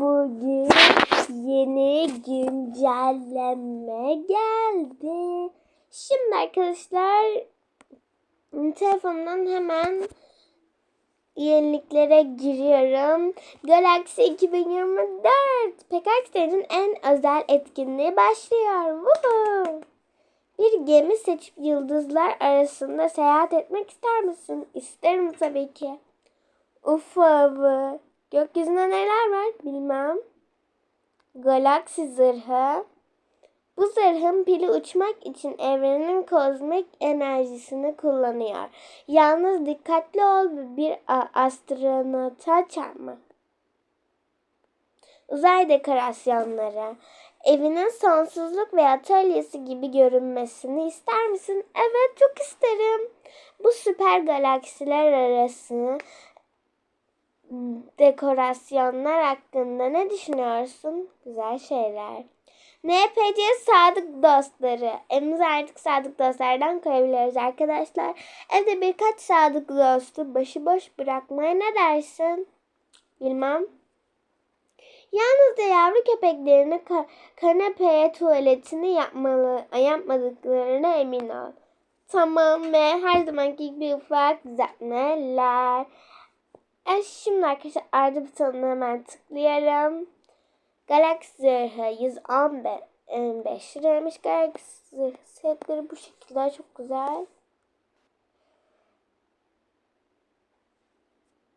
bugün yeni güncelleme geldi. Şimdi arkadaşlar telefonumdan hemen yeniliklere giriyorum. Galaxy 2024 Pekaksa'nın en özel etkinliği başlıyor. Woohoo! Bir gemi seçip yıldızlar arasında seyahat etmek ister misin? İsterim tabii ki. Uf abi. Gökyüzünde neler var bilmem. Galaksi zırhı. Bu zırhın pili uçmak için evrenin kozmik enerjisini kullanıyor. Yalnız dikkatli ol bir a- astronota çarpma. Uzay dekorasyonları. Evinin sonsuzluk ve atölyesi gibi görünmesini ister misin? Evet çok isterim. Bu süper galaksiler arası dekorasyonlar hakkında ne düşünüyorsun? Güzel şeyler. NPC sadık dostları. Evimize artık sadık dostlardan koyabiliyoruz arkadaşlar. Evde birkaç sadık dostu başıboş bırakmaya ne dersin? Bilmem. Yalnızca yavru köpeklerini ka- kanepeye tuvaletini yapmalı, yapmadıklarına emin ol. Tamam ve her zamanki gibi ufak düzeltmeler. E şimdi arkadaşlar ardı butonuna hemen tıklıyorum. Galaxy zırhı 115 liraymış. Galaxy zırhı setleri bu şekilde çok güzel.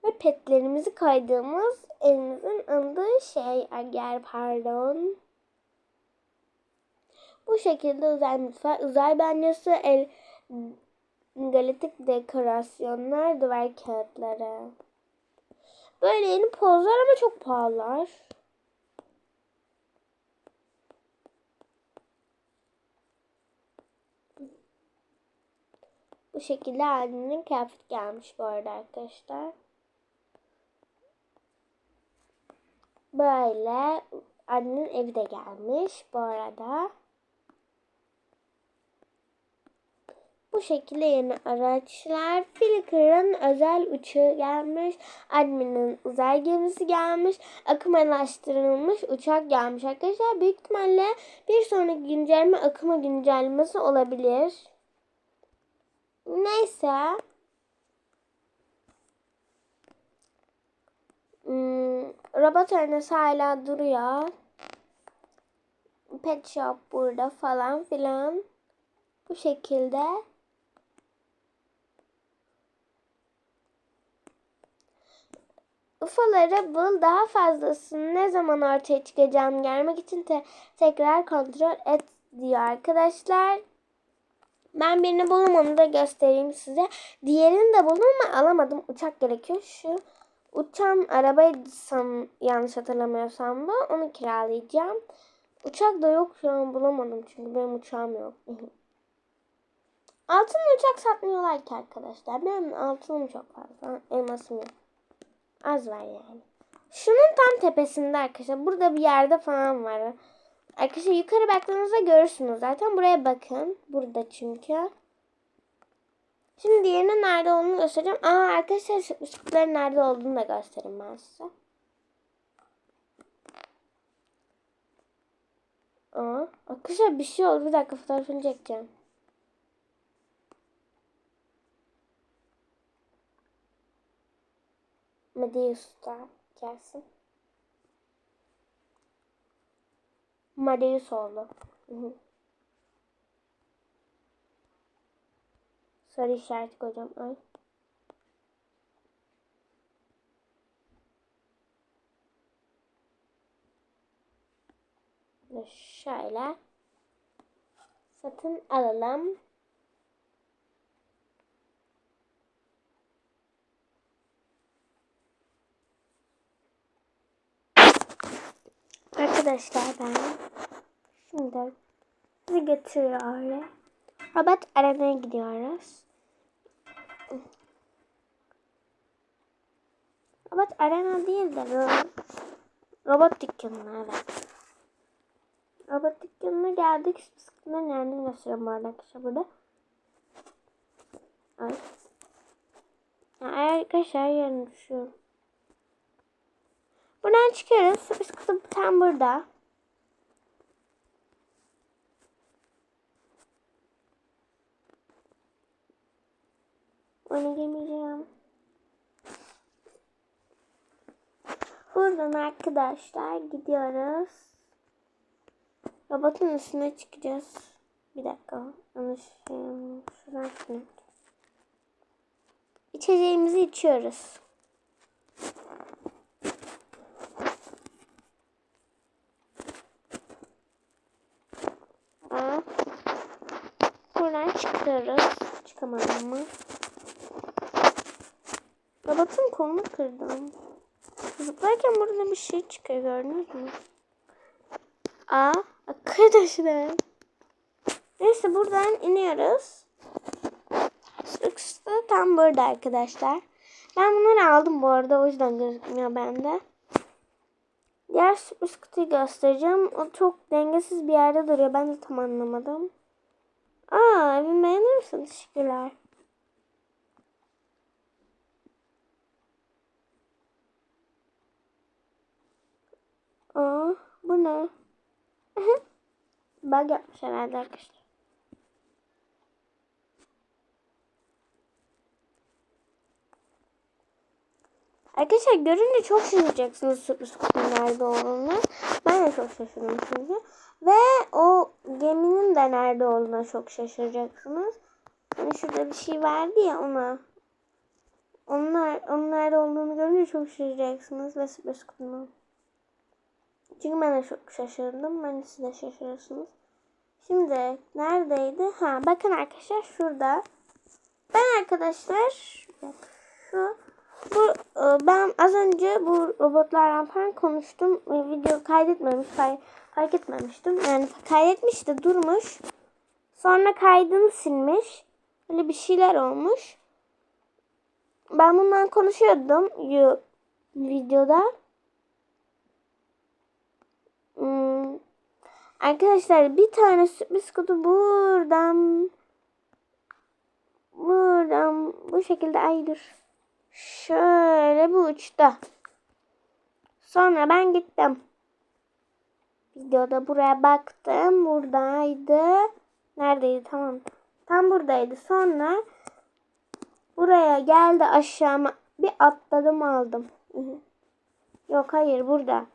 Ve petlerimizi kaydığımız elimizin andığı şey eğer pardon. Bu şekilde uzay mutfağı, uzay banyosu, el, galaktik dekorasyonlar, duvar kağıtları. Böyle yeni pozlar ama çok pahalılar. Bu şekilde annenin kıyafet gelmiş bu arada arkadaşlar. Böyle annenin evi de gelmiş bu arada. Bu şekilde yeni araçlar. Flickr'ın özel uçağı gelmiş. Admin'in uzay gemisi gelmiş. Akımalaştırılmış uçak gelmiş arkadaşlar. Büyük ihtimalle bir sonraki güncelleme akıma güncellemesi olabilir. Neyse. Hmm, robot örnesi hala duruyor. Pet shop burada falan filan. Bu şekilde. UFO'ları bul daha fazlasını ne zaman ortaya çıkacağını görmek için te- tekrar kontrol et diyor arkadaşlar. Ben birini buldum onu da göstereyim size. Diğerini de buldum ama alamadım. Uçak gerekiyor. Şu uçan arabaydı san, yanlış hatırlamıyorsam bu. Onu kiralayacağım. Uçak da yok şu an bulamadım çünkü benim uçağım yok. Altın uçak satmıyorlar ki arkadaşlar. Benim altınım çok fazla. Elmasım yok. Az var yani. Şunun tam tepesinde arkadaşlar. Burada bir yerde falan var. Arkadaşlar yukarı baktığınızda görürsünüz zaten. Buraya bakın. Burada çünkü. Şimdi diğerinin nerede olduğunu göstereceğim. Aa arkadaşlar ışıkların nerede olduğunu da göstereyim ben size. Aa, arkadaşlar bir şey oldu. Bir dakika fotoğrafını çekeceğim. Medeus'ta gelsin. Madeus oldu. Hı hı. Sarı işareti koyacağım. Ay. Şöyle satın alalım. Arkadaşlar ben şimdi bizi götürüyor. Robot arenaya gidiyoruz. Robot arena değil de ro- robot dükkanına evet. Robot dükkanına geldik. Bisikletin yerini gösteriyorum bu arada arkadaşlar burada. Ay. Ya arkadaşlar yerini düşüyorum. Buradan çıkıyoruz. Sürpriz kutu tam burada. Onu gemeyeceğim. Buradan arkadaşlar gidiyoruz. Robotun üstüne çıkacağız. Bir dakika. Yanlış. Şuradan şunu. İçeceğimizi içiyoruz. Aa. Çıkıyoruz. Çıkamadım mı? Robotun kolunu kırdım. Zıplarken burada bir şey çıkıyor gördünüz mü? Aa arkadaşlar. Neyse buradan iniyoruz. Sürüksü tam burada arkadaşlar. Ben bunları aldım bu arada o yüzden gözükmüyor bende. Diğer sürpriz kutuyu göstereceğim. O çok dengesiz bir yerde duruyor. Ben de tam anlamadım. Aa evimi beğenir misin? Teşekkürler. Aa bu ne? Bug yapmış herhalde arkadaşlar. Arkadaşlar görünce çok şaşıracaksınız sürpriz kutunun nerede olduğunu. Ben de çok şaşırdım çünkü. Ve o geminin de nerede olduğuna çok şaşıracaksınız. Hani şurada bir şey vardı ya ona. Onlar, onun nerede olduğunu görünce çok şaşıracaksınız ve sürpriz kutunun. Çünkü ben de çok şaşırdım. Ben siz de şaşırırsınız. Şimdi neredeydi? Ha bakın arkadaşlar şurada. Ben arkadaşlar şu bu e, ben az önce bu robotlarla falan konuştum. Video kaydetmemiş, kay, fark etmemiştim. Yani kaydetmiş de durmuş. Sonra kaydını silmiş. Öyle bir şeyler olmuş. Ben bundan konuşuyordum videoda. Hmm. Arkadaşlar bir tane sürpriz kutu buradan buradan bu şekilde aydır. Şöyle bu uçta. Sonra ben gittim. Videoda buraya baktım. Buradaydı. Neredeydi? Tamam. Tam buradaydı. Sonra buraya geldi aşağıma. Bir atladım aldım. Yok hayır burada.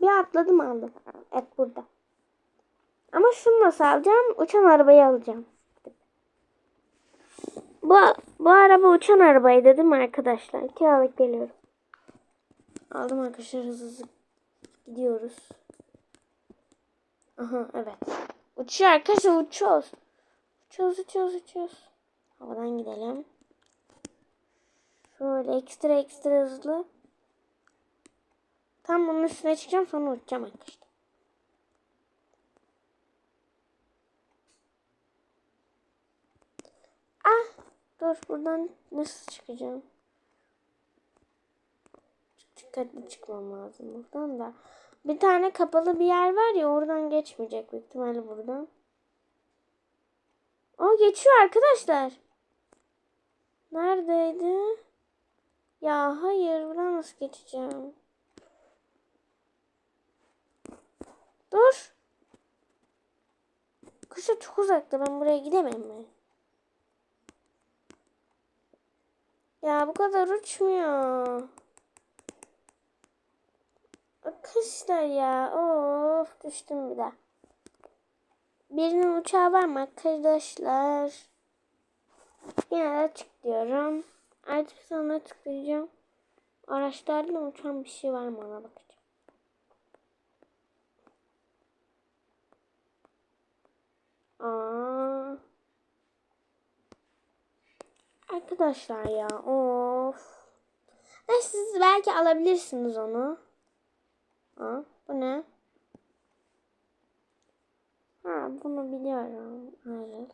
Bir atladım aldım. Evet burada. Ama şunu nasıl alacağım? Uçan arabayı alacağım. Bu, bu araba uçan arabaydı değil mi arkadaşlar? Kiralık geliyorum. Aldım arkadaşlar hızlı hızlı gidiyoruz. Aha evet. Uçuyor arkadaşlar uçuyoruz. Uçuyoruz uçuyoruz uçuyoruz. Havadan gidelim. Şöyle ekstra ekstra hızlı. Tam bunun üstüne çıkacağım sonra uçacağım arkadaşlar. Ah dur buradan nasıl çıkacağım? Dikkatli çıkmam lazım buradan da. Bir tane kapalı bir yer var ya oradan geçmeyecek büyük ihtimalle buradan. O geçiyor arkadaşlar. Neredeydi? Ya hayır buradan nasıl geçeceğim? Dur. Kuşa çok uzakta ben buraya gidemem mi? Ya bu kadar uçmuyor. Arkadaşlar ya of düştüm bir daha. Birinin uçağı var mı arkadaşlar? Yine de çık diyorum. Artık sana tıklayacağım. Araçlarla uçan bir şey var mı ona bakacağım. Aa. Arkadaşlar ya of. Neyse siz belki alabilirsiniz onu. Aa, bu ne? Ha bunu biliyorum. Hayır.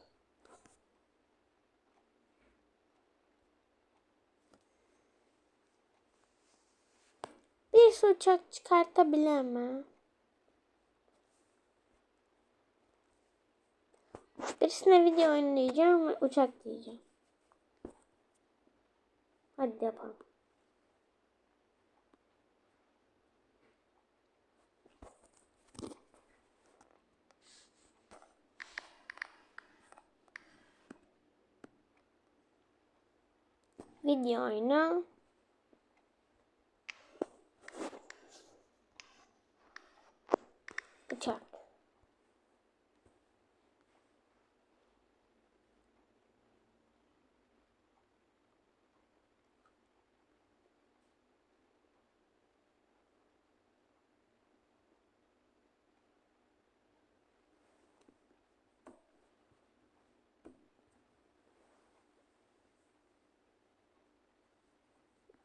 Bir uçak çıkartabilemem. Birisine video oynayacağım ve uçak diyeceğim. Hadi yapalım. Video oyunu. Uçak.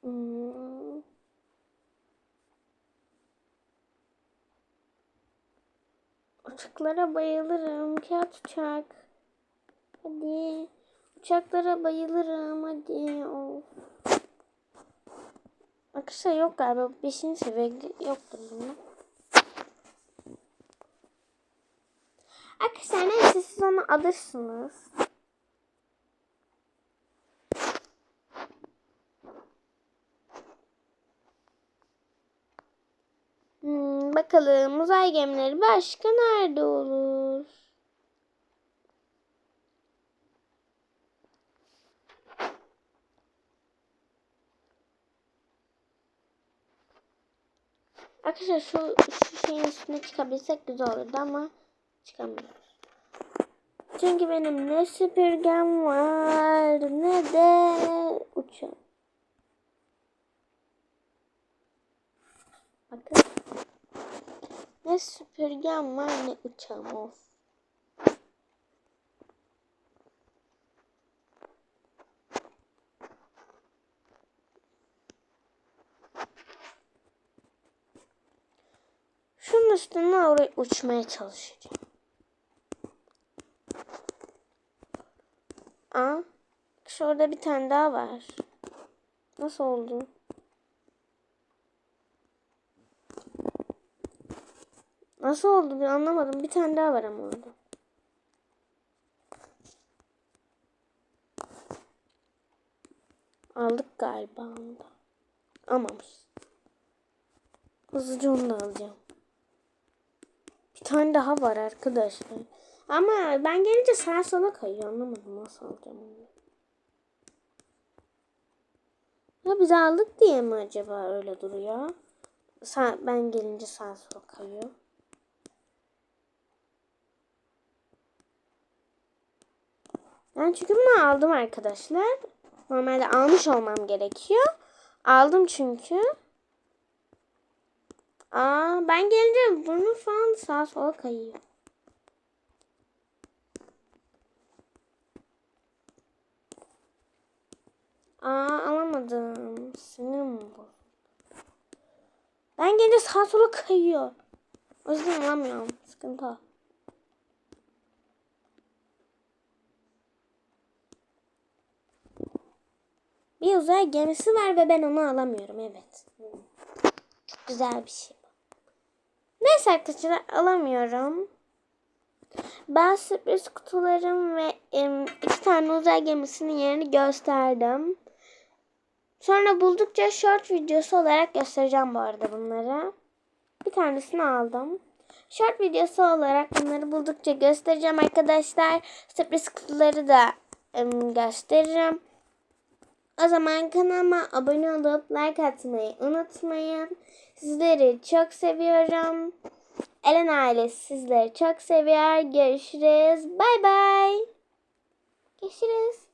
Hmm. Uçaklara bayılırım. Kağıt uçak. Hadi. Uçaklara bayılırım. Hadi. Of. Arkadaşlar yok galiba. Beşinci seviyede yoktur bunun. Arkadaşlar neyse siz onu alırsınız. Hmm, bakalım uzay gemileri başka nerede olur? Arkadaşlar şu, şu şeyin üstüne çıkabilsek güzel olurdu ama çıkamıyoruz. Çünkü benim ne süpürgem var ne de uçağım. Bakın. Ne süpürgem var ne uçağım of. Şunun üstüne oraya uçmaya çalışacağım. Aa, şurada bir tane daha var. Nasıl oldu? Nasıl oldu bir anlamadım. Bir tane daha var ama orada. Aldık galiba onu da. Almamış. Hızlıca onu da alacağım. Bir tane daha var arkadaşlar. Ama ben gelince sağa sola kayıyor. Anlamadım nasıl alacağım onu. Ya biz aldık diye mi acaba öyle duruyor? Sağ, ben gelince sağa sola kayıyor. Ben çünkü bunu aldım arkadaşlar. Normalde almış olmam gerekiyor. Aldım çünkü. Aa, ben gelince burnu falan sağa sola kayıyor. Aa alamadım. Sinirim bu. Ben gelince sağa sola kayıyor. O yüzden alamıyorum. Sıkıntı Bir uzay gemisi var ve ben onu alamıyorum. Evet. Çok güzel bir şey. Neyse arkadaşlar alamıyorum. Ben sürpriz kutularım ve iki tane uzay gemisinin yerini gösterdim. Sonra buldukça short videosu olarak göstereceğim bu arada bunları. Bir tanesini aldım. Short videosu olarak bunları buldukça göstereceğim arkadaşlar. Sürpriz kutuları da gösteririm. O zaman kanalıma abone olup like atmayı unutmayın. Sizleri çok seviyorum. Elen ailesi sizleri çok seviyor. Görüşürüz. Bay bay. Görüşürüz.